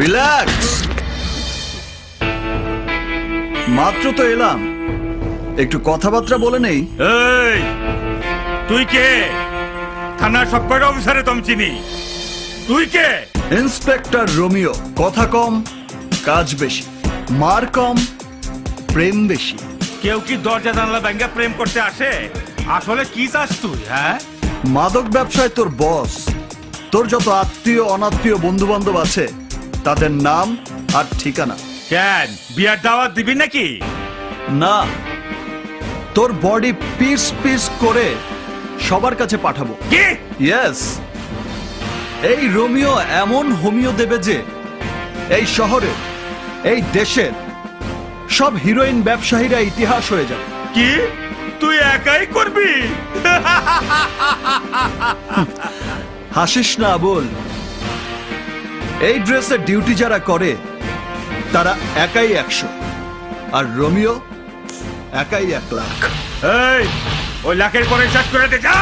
Relax মাত্র তো এলাম। একটু কথাবার্তা বলে নেই। তুই কে? থানার সবকটা অফিসারে তুমি চিনি। তুই কে? ইন্সপেক্টর রোমিও কথা কম কাজ বেশি। মার কম প্রেম বেশি। কেউ কি দরজা জানলা ব্যাঙ্গে প্রেম করতে আসে? আসলে কি চাস তুই হ্যাঁ? মাদক ব্যবসায় তোর বস তোর যত আত্মীয় অনাত্মীয় বন্ধু বান্ধব আছে তাদের নাম আর ঠিকানা। কেন? বিয়ার দাওয়াত দিবি নাকি? না। তোর বডি পিস পিস করে সবার কাছে পাঠাবো। কি? ইয়েস এই রোমিও এমন হোমিও দেবে যে এই শহরে এই দেশের সব হিরোইন ব্যবসায়ীরা ইতিহাস হয়ে যাবে। কি? তুই একাই করবি? হাসিস না বল। এই ড্রেসে ডিউটি যারা করে, তারা একাই একশো। আর রোমিও একাই এক লাখ। এই, ওই লাখের পরে শেষ করে দে, যা!